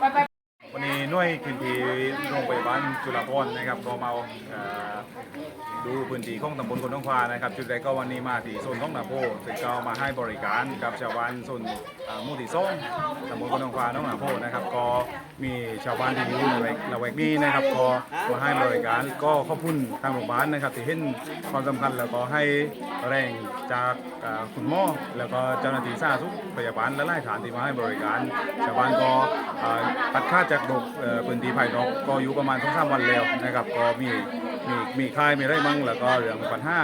拜拜。 นุ่ยคุณทีโรงพยาบาลจุฬาภรณ์นะครับก็มาเอ่อดูพื้นที่ของตำบลคนท้องฟ้านะครับ จุดแรกก็วันนี้มาที่โซนท้องนาโพซึ่งก็มาให้บริการกับชาวบ้านโซนอ่าหมู่ที่สองตำบลคนท้องฟ้าน้องนาโพนะครับ ก็มีชาวบ้านที่อยู่ในละแวกนี้นะครับก็มาให้บริการก็ขอบคุณทางโรงพยาบาลนะครับ ที่เห็นความสำคัญแล้วก็ให้แรงจากอ่าคุณหมอแล้วก็เจ้าหน้าที่สาธารณสุขพยาบาลและไล่ฐานที่มาให้บริการ ชาวบ้านก็อ่าตัดค่าจากดกเอ่อพื้นที่ภายนอกก็อยู่ประมาณสองสามวันแล้วนะครับก็มีมีมีค่ายมีไรมั่งแล้วก็เรื่องปัญหา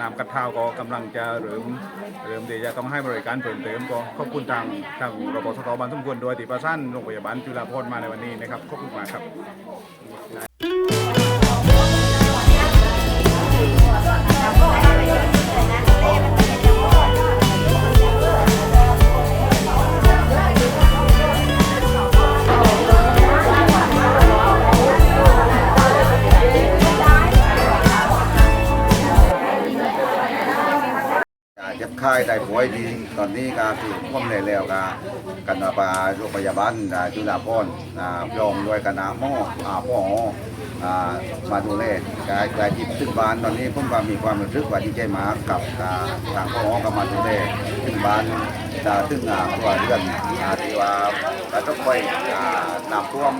น้ำกัดเท้าก็กำลังจะเริ่มเริ่มที่จะต้องให้บริการเพิ่มเติมก็ขอบคุณทางทางรบสตบ้านสมควรโดยติประสันโรงพยาบาลจุฬาภรณ์มาในวันนี้นะครับขอบคุณมากครับ เจ็บไข้ได้ป่วยดีตอนนี้ก็คือพ่วมเลยแล้วก็กันมาปาโรงพยาบาลจุฬาภรณ์อ่าพร้อมด้วยคณะหมออ่าพ่อมาดูแลกายกายจิตซึ่งบ้านตอนนี้ผมก็มีความรู้สึกว่าดีใจมากกับทางพ่อก็มาดูแลซึ่งบ้านอ่าซึ่งอ่าครัวเรือนอ่าที่ว่าก็ต้องไปนำท่วม